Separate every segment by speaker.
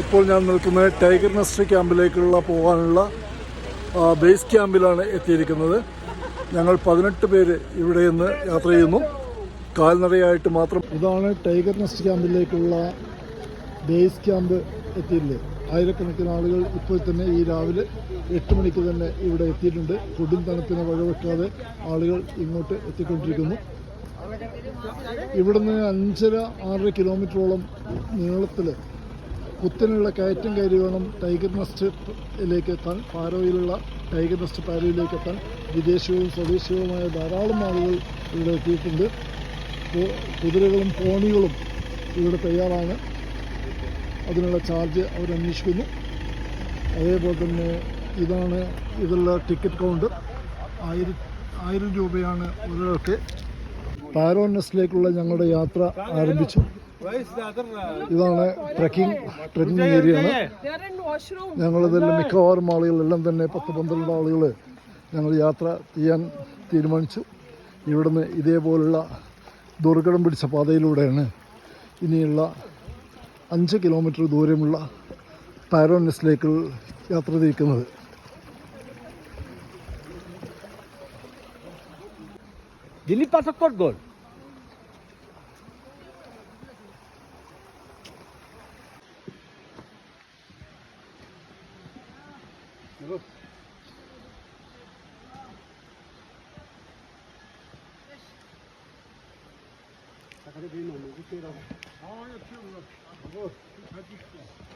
Speaker 1: ഇപ്പോൾ ഞാൻ നിൽക്കുന്നത് ടൈഗർ നസ്റ്റ് ക്യാമ്പിലേക്കുള്ള പോകാനുള്ള ബേസ് ക്യാമ്പിലാണ് എത്തിയിരിക്കുന്നത്. ഞങ്ങൾ പതിനെട്ട് പേര് ഇവിടെ നിന്ന് യാത്ര ചെയ്യുന്നു. കാൽനടയായിട്ട് മാത്രം ഇതാണ് ടൈഗർ നസ്റ്റ് ക്യാമ്പിലേക്കുള്ള ബേസ് ക്യാമ്പ് എത്തിയില്ലേ? ആയിരക്കണക്കിന് ആളുകൾ ഇപ്പോൾ തന്നെ ഈ രാവിലെ എട്ട് മണിക്ക് തന്നെ ഇവിടെ എത്തിയിട്ടുണ്ട്. കൊടും തണുപ്പിനെ വഴവെക്കാതെ ആളുകൾ ഇങ്ങോട്ട് എത്തിക്കൊണ്ടിരിക്കുന്നു. ഇവിടുന്ന് അഞ്ചര ആറര കിലോമീറ്ററോളം നീളത്തിൽ കുത്തനുള്ള കയറ്റം കയറി വേണം ടൈഗർ നെസ്റ്റിലേക്ക് എത്താൻ പാരോയിലുള്ള ടൈഗർ നെസ്റ്റ് പാരോയിലേക്ക് എത്താൻ വിദേശികളും സ്വദേശികളുമായ ധാരാളം ആളുകൾ ഇവിടെ എത്തിയിട്ടുണ്ട്. കുതിരകളും പോണികളും ഇവിടെ തയ്യാറാണ്. അതിനുള്ള ചാർജ് അവരന്വേഷിക്കുന്നു. അതേപോലെ തന്നെ ഇതാണ് ഇതിലുള്ള ടിക്കറ്റ് കൗണ്ടർ. ആയിരം ആയിരം രൂപയാണ് ഒരാൾക്ക്. പാരോ നെസ്റ്റിലേക്കുള്ള ഞങ്ങളുടെ യാത്ര ആരംഭിച്ചു. ഇതാണ് ട്രക്കിംഗ് ട്രക്കിംഗ് ഏരിയയാണ്. ഞങ്ങളിതെല്ലാം മിക്കവാറും ആളുകളെല്ലാം തന്നെ പത്ത് പന്ത്രണ്ട് ആളുകൾ ഞങ്ങൾ യാത്ര ചെയ്യാൻ തീരുമാനിച്ചു. ഇവിടുന്ന് ഇതേപോലുള്ള ദുർഘടം പിടിച്ച പാതയിലൂടെയാണ് ഇനിയുള്ള അഞ്ച് കിലോമീറ്റർ ദൂരമുള്ള പാരോനസിലേക്ക് യാത്ര തിരിക്കുന്നത്.
Speaker 2: 가도 되는 놈이 그때라고. 아, 야, 피우는 거. 뭐, 같이 있어.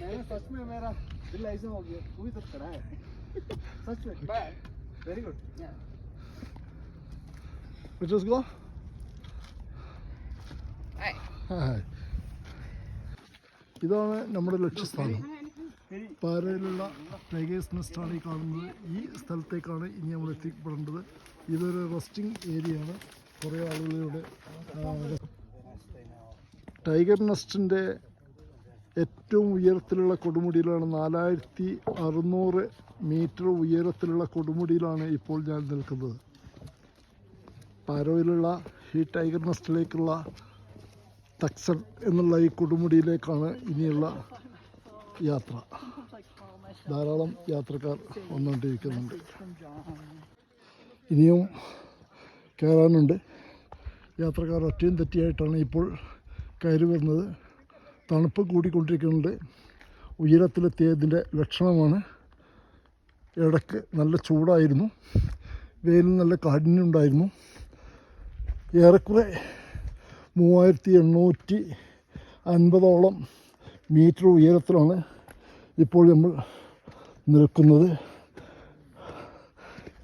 Speaker 2: मैंने सच में मेरा दिल ऐसा हो गया वो भी सब करा है सच में very good
Speaker 1: Which is go?
Speaker 3: Hi.
Speaker 1: Hi. ഇതാണ് നമ്മുടെ ലക്ഷ്യസ്ഥാനം. പാരയിലുള്ള ടൈഗേഴ്സ് നെസ്റ്റാണ് ഈ കാണുന്നത്. ഈ സ്ഥലത്തേക്കാണ് ഇനി നമ്മൾ എത്തിപ്പെടേണ്ടത്. ഇതൊരു റെസ്റ്റിംഗ് ഏരിയയാണ്. കുറേ ആളുകളിവിടെ ടൈഗർ നെസ്റ്റിന്റെ ഏറ്റവും ഉയരത്തിലുള്ള കൊടുമുടിയിലാണ് നാലായിരത്തി അറുന്നൂറ് മീറ്റർ ഉയരത്തിലുള്ള കൊടുമുടിയിലാണ് ഇപ്പോൾ ഞാൻ നിൽക്കുന്നത്. പാരോയിലുള്ള ഈ ടൈഗർ നെസ്റ്റിലേക്കുള്ള തക്സൺ എന്നുള്ള ഈ കൊടുമുടിയിലേക്കാണ് ഇനിയുള്ള യാത്ര. ധാരാളം യാത്രക്കാർ വന്നുകൊണ്ടിരിക്കുന്നുണ്ട്. ഇനിയും കയറാനുണ്ട്. യാത്രക്കാർ ഒറ്റയും തെറ്റിയായിട്ടാണ് ഇപ്പോൾ കയറി വരുന്നത്. തണുപ്പ് കൂടിക്കൊണ്ടിരിക്കുന്നുണ്ട്. ഉയരത്തിലെത്തിയതിന്റെ ലക്ഷണമാണ്. ഇടയ്ക്ക് നല്ല ചൂടായിരുന്നു. വെയിൽ നല്ല കാഠിന്യമുണ്ടായിരുന്നു ഏറെക്കുറെ മൂവായിരത്തി എണ്ണൂറ്റി അൻപതോളം മീറ്റർ ഉയരത്തിലാണ് ഇപ്പോൾ നമ്മൾ നിൽക്കുന്നത്.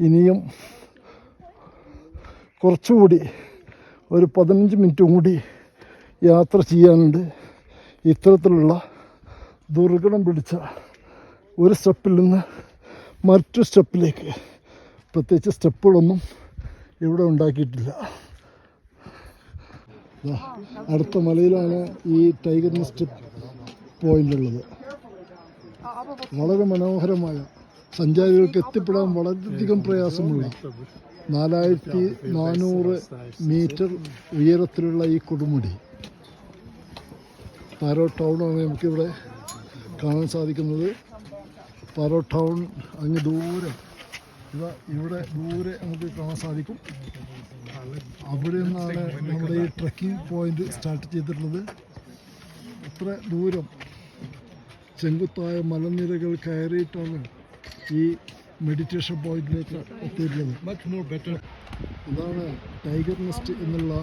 Speaker 1: ഇനിയും കുറച്ചുകൂടി ഒരു പതിനഞ്ച് മിനിറ്റും കൂടി യാത്ര ചെയ്യാനുണ്ട്. ഇത്തരത്തിലുള്ള ദുർഘടം പിടിച്ച ഒരു സ്റ്റെപ്പിൽ നിന്ന് മറ്റൊരു സ്റ്റെപ്പിലേക്ക്. പ്രത്യേകിച്ച് സ്റ്റെപ്പുകളൊന്നും ഇവിടെ ഉണ്ടാക്കിയിട്ടില്ല. അടുത്ത മലയിലാണ് ഈ ടൈഗർ നെസ്റ്റ് പോയിന്റ് ഉള്ളത്. വളരെ മനോഹരമായ സഞ്ചാരികൾക്ക് എത്തിപ്പെടാൻ വളരെയധികം പ്രയാസമുള്ള നാലായിരത്തി നാനൂറ് മീറ്റർ ഉയരത്തിലുള്ള ഈ കൊടുമുടി. പാരോ ടൗണാണ് നമുക്കിവിടെ കാണാൻ സാധിക്കുന്നത്. പാരോ ടൗൺ അങ്ങ് ദൂരെ ഇതാ ഇവിടെ ദൂരെ നമുക്ക് കാണാൻ സാധിക്കും. അവിടെ നിന്നാണ് നമ്മുടെ ഈ ട്രക്കിംഗ് പോയിന്റ് സ്റ്റാർട്ട് ചെയ്തിട്ടുള്ളത്. അത്ര ദൂരം ചെങ്കുത്തായ മലനിരകൾ കയറിയിട്ടാണ് ഈ മെഡിറ്റേഷൻ പോയിന്റിലേക്ക് എത്തിയിട്ടുള്ളത്. ഇതാണ് ടൈഗർ നെസ്റ്റ് എന്നുള്ള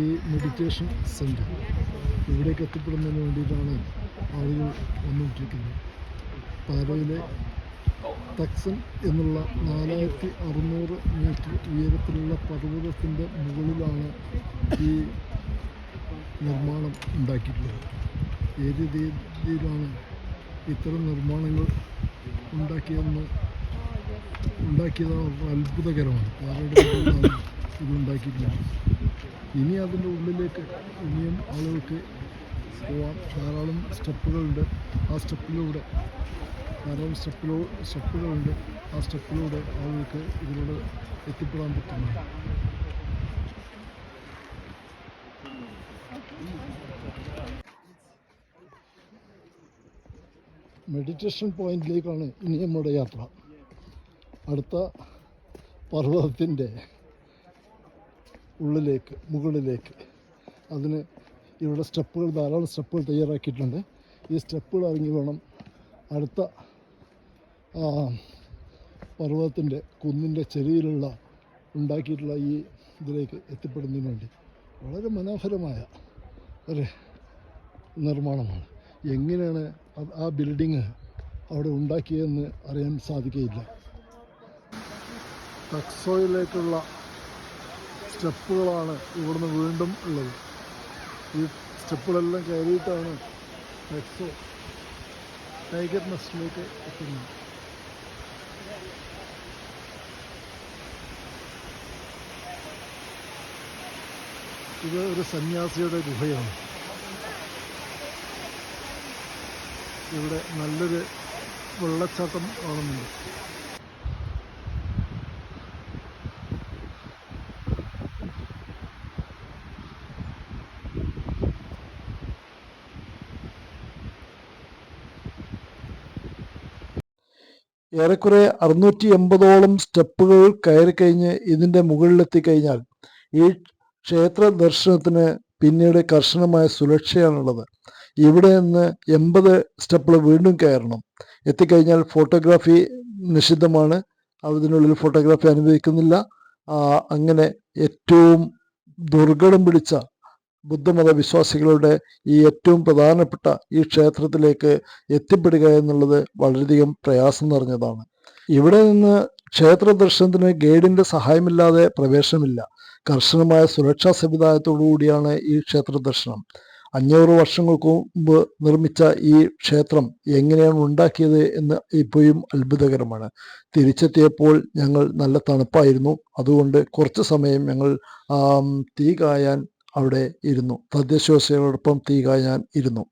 Speaker 1: ഈ മെഡിറ്റേഷൻ സെന്റർ ഇവിടേക്ക് എത്തിപ്പെടുന്നതിന് വേണ്ടിയിട്ടാണ് ആളുകൾ വന്നുകൊണ്ടിരിക്കുന്നത്. പാരയിലെ തക്സൺ എന്നുള്ള നാലായിരത്തി അറുന്നൂറ് മീറ്റർ ഉയരത്തിലുള്ള പർവതത്തിന്റെ മുകളിലാണ് ഈ നിർമ്മാണം ഉണ്ടാക്കിയിട്ടുള്ളത്. ഏത് രീതിയിലാണ് ഇത്തരം നിർമ്മാണങ്ങൾ ഉണ്ടാക്കിയതെന്ന് ഉണ്ടാക്കിയത് അത്ഭുതകരമാണ്. ആരുടെ മുകളിലാണ് ഇത് ഉണ്ടാക്കിയിട്ടുള്ളത്? ഇനി അതിന്റെ ഉള്ളിലേക്ക് ഇനിയും ആളുകൾക്ക് പോവാൻ ധാരാളം സ്റ്റെപ്പുകളുണ്ട്. ആ സ്റ്റെപ്പിലൂടെ ധാരാളം സ്റ്റെപ്പിലോ സ്റ്റെപ്പുകളുണ്ട് ആ സ്റ്റെപ്പിലൂടെ ആളുകൾക്ക് ഇതിലൂടെ എത്തിപ്പെടാൻ പറ്റുന്നു. മെഡിറ്റേഷൻ പോയിന്റിലേക്കാണ് ഇനി നമ്മുടെ യാത്ര. അടുത്ത പർവതത്തിന്റെ ഉള്ളിലേക്ക് മുകളിലേക്ക്. അതിന് ഇവിടെ സ്റ്റെപ്പുകൾ ധാരാളം സ്റ്റെപ്പുകൾ തയ്യാറാക്കിയിട്ടുണ്ട്. ഈ സ്റ്റെപ്പുകൾ ഇറങ്ങി വേണം അടുത്ത പർവതത്തിന്റെ കുന്നിന്റെ ചെരിയിലുള്ള ഉണ്ടാക്കിയിട്ടുള്ള ഈ ഇതിലേക്ക് എത്തിപ്പെടുന്നതിന് വേണ്ടി വളരെ മനോഹരമായ ഒരു നിർമ്മാണമാണ്. എങ്ങനെയാണ് ആ ബിൽഡിങ് അവിടെ ഉണ്ടാക്കിയതെന്ന് അറിയാൻ സാധിക്കുകയില്ല. ടക്സോയിലേക്കുള്ള സ്റ്റെപ്പുകളാണ് ഇവിടുന്ന് വീണ്ടും ഉള്ളത്. ഈ സ്റ്റെപ്പുകളെല്ലാം കയറിയിട്ടാണ് ടക്സോ ടൈഗർ നെസ്റ്റിലേക്ക് എത്തുന്നത്. ഇത് ഒരു സന്യാസിയുടെ ഗുഹയാണ്. ഇവിടെ നല്ലൊരു വെള്ളച്ചാട്ടം കാണുന്നുണ്ട്. ഏറെക്കുറെ അറുന്നൂറ്റി എൺപതോളം സ്റ്റെപ്പുകൾ കയറി കഴിഞ്ഞ് ഇതിന്റെ മുകളിലെത്തി കഴിഞ്ഞാൽ ഈ ക്ഷേത്ര ദർശനത്തിന് പിന്നീട് കർശനമായ സുരക്ഷയാണുള്ളത്. ഇവിടെ നിന്ന് എൺപത് സ്റ്റെപ്പുകൾ വീണ്ടും കയറണം. എത്തിക്കഴിഞ്ഞാൽ ഫോട്ടോഗ്രാഫി നിഷിദ്ധമാണ്. അതിനുള്ളിൽ ഫോട്ടോഗ്രാഫി അനുവദിക്കുന്നില്ല. അങ്ങനെ ഏറ്റവും ദുർഘടം പിടിച്ച ബുദ്ധമത വിശ്വാസികളുടെ ഈ ഏറ്റവും പ്രധാനപ്പെട്ട ഈ ക്ഷേത്രത്തിലേക്ക് എത്തിപ്പെടുക എന്നുള്ളത് വളരെയധികം പ്രയാസം നിറഞ്ഞതാണ്. ഇവിടെ നിന്ന് ക്ഷേത്ര ദർശനത്തിന് ഗൈഡിന്റെ സഹായമില്ലാതെ പ്രവേശനമില്ല. കർശനമായ സുരക്ഷാ സംവിധാനത്തോടു കൂടിയാണ് ഈ ക്ഷേത്ര ദർശനം. അഞ്ഞൂറ് വർഷങ്ങൾക്ക് മുമ്പ് നിർമ്മിച്ച ഈ ക്ഷേത്രം എങ്ങനെയാണ് ഉണ്ടാക്കിയത് എന്ന് ഇപ്പോഴും അത്ഭുതകരമാണ്. തിരിച്ചെത്തിയപ്പോൾ ഞങ്ങൾ നല്ല തണുപ്പായിരുന്നു. അതുകൊണ്ട് കുറച്ച് സമയം ഞങ്ങൾ തീ കായാൻ അവിടെ ഇരുന്നു. തദ്ദേശവാസികളോടൊപ്പം തീ കായാൻ ഇരുന്നു.